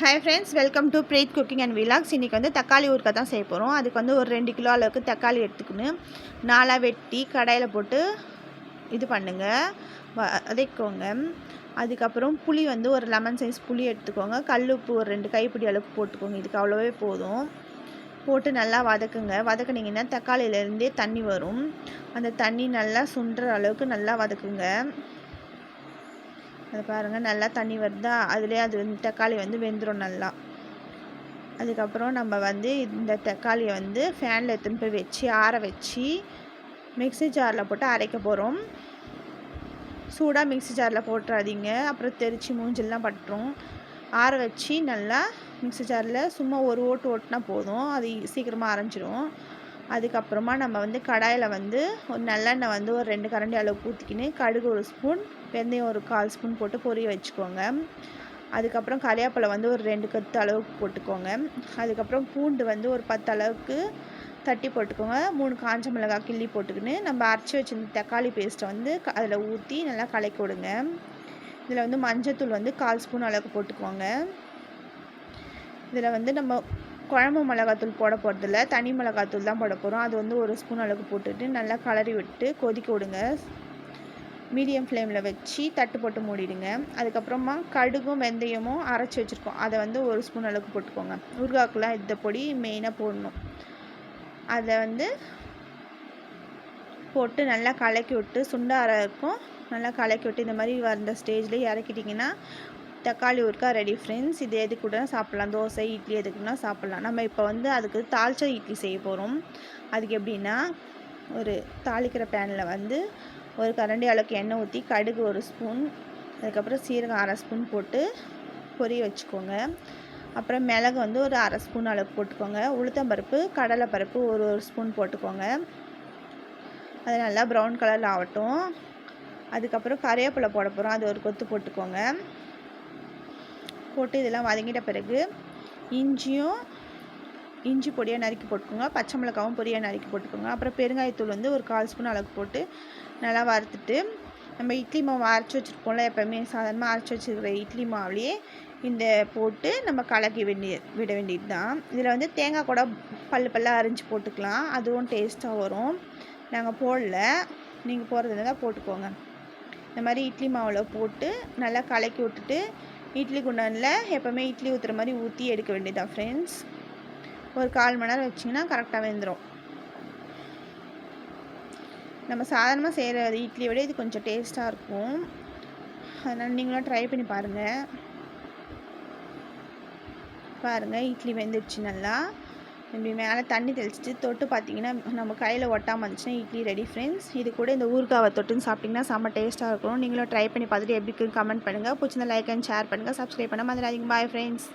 Hi friends welcome to Preeth cooking and vlogs இன்றைக்கி வந்து தக்காளி ஊறுக்காய் தான் செய்ய போகிறோம் அதுக்கு வந்து ஒரு ரெண்டு கிலோ அளவுக்கு தக்காளி எடுத்துக்கணும். நாலாக வெட்டி கடாயில் போட்டு இது பண்ணுங்கள் வதைக்கோங்க அதுக்கப்புறம் புளி வந்து ஒரு லெமன் சைஸ் புளி எடுத்துக்கோங்க. கல் உப்பு ஒரு ரெண்டு கைப்பிடி அளவுக்கு போட்டுக்கோங்க. இதுக்கு அவ்வளோவே போதும். போட்டு நல்லா வதக்குங்க. வதக்குனிங்கன்னா தக்காளியிலேருந்தே தண்ணி வரும். அந்த தண்ணி நல்லா சுண்டுற அளவுக்கு நல்லா வதக்குங்க. அது பாருங்கள் நல்லா தண்ணி வருதா? அதுலேயே அது வந்து தக்காளி வந்து வெந்துடும் நல்லா. அதுக்கப்புறம் நம்ம வந்து இந்த தக்காளியை வந்து ஃபேனில் எடுத்துன்னு போய் வச்சு ஆற வச்சு மிக்சி ஜாரில் போட்டு அரைக்க போகிறோம் சூடாக மிக்சி ஜாரில் போட்டுறாதீங்க. அப்புறம் தெரிச்சு மூஞ்சிலாம் பட்டுரும். ஆற வச்சு நல்லா மிக்சி ஜாரில் சும்மா ஒரு ஓட்டு ஓட்டுனா போதும். அது சீக்கிரமாக அரைஞ்சிரும். அதுக்கப்புறமா நம்ம வந்து கடாயில் வந்து ஒரு நல்லெண்ணெய் வந்து ஒரு ரெண்டு கரண்டி அளவு ஊற்றிக்கின்னு கடுகு ஒரு ஸ்பூன் வெந்தயம் ஒரு கால் ஸ்பூன் போட்டு பொரிய வச்சுக்கோங்க. அதுக்கப்புறம் கறியாப்பழம் வந்து ஒரு ரெண்டு கத்து அளவுக்கு போட்டுக்கோங்க. அதுக்கப்புறம் பூண்டு வந்து ஒரு பத்து அளவுக்கு தட்டி போட்டுக்கோங்க. மூணு காஞ்ச மிளகாய் கிள்ளி போட்டுக்கின்னு நம்ம அரைச்சி வச்சிருந்த தக்காளி பேஸ்ட்டை வந்து அதில் ஊற்றி நல்லா கலக்கி விடுங்க. இதில் வந்து மஞ்சத்தூள் வந்து கால் ஸ்பூன் அளவுக்கு போட்டுக்கோங்க. இதில் வந்து நம்ம குழம்பு மிளகாத்தூள் போட போகிறதில்ல தனி மிளகாத்தூள் தான் போட போகிறோம் அது வந்து ஒரு ஸ்பூன் அளவுக்கு போட்டுட்டு நல்லா கலரி விட்டு கொதிக்க விடுங்க. மீடியம் ஃப்ளேமில் வச்சு தட்டு போட்டு மூடிடுங்க. அதுக்கப்புறமா கடுகும் வெந்தயமும் அரைச்சி வச்சுருக்கோம். அதை வந்து ஒரு ஸ்பூன் அளவுக்கு போட்டுக்கோங்க. ஊறுகாக்கெலாம் இந்த பொடி மெயினாக போடணும். அதை வந்து போட்டு நல்லா கலக்கி விட்டு சுண்டார இருக்கும் நல்லா கலக்கி விட்டு இந்த மாதிரி வந்த ஸ்டேஜில் இறக்கிட்டிங்கன்னா தக்காளி ஊருக்கா ரெடி ஃப்ரெண்ட்ஸ் இது எது கூட சாப்பிட்லாம். தோசை இட்லி எதுக்குன்னா சாப்பிட்லாம். நம்ம இப்போ வந்து அதுக்கு தாளிச்சா இட்லி செய்ய போகிறோம் அதுக்கு எப்படின்னா ஒரு தாளிக்கிற பேனில் வந்து ஒரு கரண்டி அளவுக்கு எண்ணெய் ஊற்றி கடுகு ஒரு ஸ்பூன் அதுக்கப்புறம் சீரகம் அரை ஸ்பூன் போட்டு பொரிய வச்சுக்கோங்க. அப்புறம் மிளகு வந்து ஒரு அரை ஸ்பூன் அளவுக்கு போட்டுக்கோங்க. உளுத்தம்பருப்பு கடலைப்பருப்பு ஒரு ஒரு ஸ்பூன் போட்டுக்கோங்க. அது நல்லா ப்ரௌன் கலரில் ஆகட்டும். அதுக்கப்புறம் கறிவேப்பிலை போட போகிறோம் அது ஒரு கொத்து போட்டுக்கோங்க. போட்டு இதெல்லாம் வதங்கிட்ட பிறகு இஞ்சியும் இஞ்சி பொடியாக நறுக்கி போட்டுக்கோங்க. பச்சை மிளகாவும் பொடியாக நறுக்கி போட்டுக்கோங்க. அப்புறம் பெருங்காயத்தூள் வந்து ஒரு கால் ஸ்பூன் அளவுக்கு போட்டு நல்லா வறுத்துட்டு நம்ம இட்லி மாவு அரைச்சி வச்சுருப்போம்ல எப்போவுமே சாதாரணமாக அரைச்சி வச்சுருக்கிற இட்லி மாவுலேயே இந்த போட்டு நம்ம கலக்கி வேண்டிய விட வேண்டியது தான் இதில் வந்து தேங்காய் கூட பல்லு பல்லாக அரிஞ்சு போட்டுக்கலாம். அதுவும் டேஸ்ட்டாக வரும். நாங்கள் போடல. நீங்கள் போடுறதுல தான் போட்டுக்கோங்க. இந்த மாதிரி இட்லி மாவில் போட்டு நல்லா கலக்கி விட்டுட்டு இட்லி குண்டானில் எப்போவுமே இட்லி ஊற்றுற மாதிரி ஊற்றி எடுக்க வேண்டியதான் ஃப்ரெண்ட்ஸ் ஒரு கால் மணி நேரம் வச்சிங்கன்னா கரெக்டாக வெந்துடும் நம்ம சாதாரணமாக செய்கிற இட்லியை விட இது கொஞ்சம் டேஸ்ட்டாக இருக்கும். அதனால் நீங்களும் ட்ரை பண்ணி பாருங்கள் பாருங்கள் இட்லி வெந்துடுச்சு நல்லா. இப்படி மேலே தண்ணி தெளிச்சிட்டு தொட்டு பார்த்தீங்கன்னா நம்ம கையில் ஒட்டாமல் இருந்துச்சுன்னா இட்லி ரெடி ஃப்ரெண்ட்ஸ் இது கூட இந்த ஊறுகாவை தொட்டுன்னு சாப்பிட்டிங்கன்னா செம்ம டேஸ்ட்டாக இருக்கும். நீங்களும் ட்ரை பண்ணி பார்த்துட்டு எப்படி இருக்குன்னு கமெண்ட் பண்ணுங்கள் பிடிச்சிருந்த லைக் அண்ட் ஷேர் பண்ணுங்கள் சப்ஸ்கிரைப் பண்ண மாதிரி பாய் ஃப்ரெண்ட்ஸ்